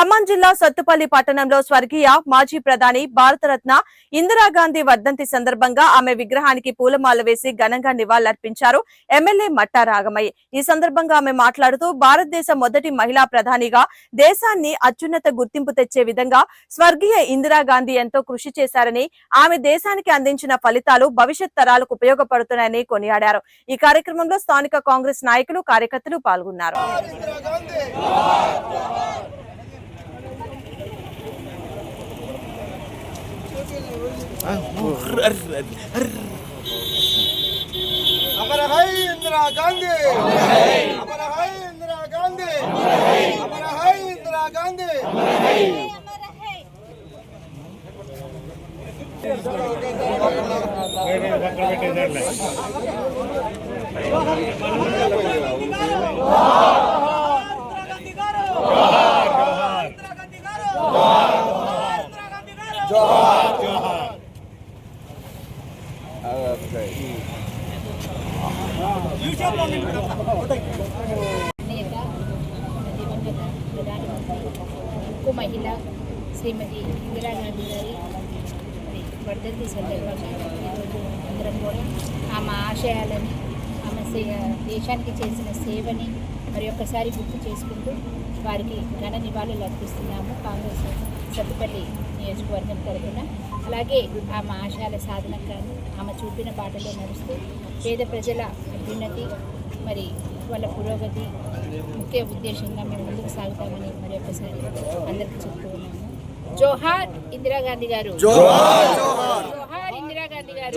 ఖమ్మం జిల్లా సత్తుపల్లి పట్టణంలో స్వర్గీయ మాజీ ప్రధాని భారతరత్న ఇందిరాగాంధీ వర్ధంతి సందర్భంగా ఆమె విగ్రహానికి పూలమాల వేసి ఘనంగా నివాళులర్పించారు ఎమ్మెల్యే మట్టా రాగమయ్య. ఈ సందర్భంగా ఆమె మాట్లాడుతూ భారతదేశ మొదటి మహిళా ప్రధానిగా దేశాన్ని అత్యున్నత గుర్తింపు తెచ్చే విధంగా స్వర్గీయ ఇందిరాగాంధీ ఎంతో కృషి చేశారని ఆమె దేశానికి అందించిన ఫలితాలు భవిష్యత్ తరాలకు ఉపయోగపడుతున్నాయని కొనియాడారు. ఈ కార్యక్రమంలో స్థానిక కాంగ్రెస్ నాయకులు కార్యకర్తలు పాల్గొన్నారు. అమర హై ఇందిరా గాంధీ. అమర హై ఇందిరా గాంధీ. అమర హై ఇందిరా గాంధీ. దివంగత ప్రధానమంత్రి ఉక్కు మహిళ శ్రీమతి ఇందిరాగాంధీ గారి మరి వర్ధంతి సందర్భంగా ఈరోజు అందరం కూడా ఆమె ఆశయాలని ఆమె సే- దేశానికి చేసిన సేవని మరి ఒక్కసారి గుర్తు చేసుకుంటూ వారికి ఘన నివాళులు అర్పిస్తున్నాము. కాంగ్రెస్ సత్తుపల్లి నియోజకవర్గం తరఫున అలాగే ఆమె ఆశయాల సాధన కానీ ఆమె చూపిన బాటలో నడుస్తూ పేద ప్రజల అభ్యున్నతి మరి వాళ్ళ పురోగతి ముఖ్య ఉద్దేశంగా మేము ముందుకు సాగుతామని మరి ఒకసారి అందరికీ చెప్తూ ఉన్నాము జోహార్ ఇందిరాగాంధీ గారు. జోహార్! ఇందిరాగాంధీ గారు.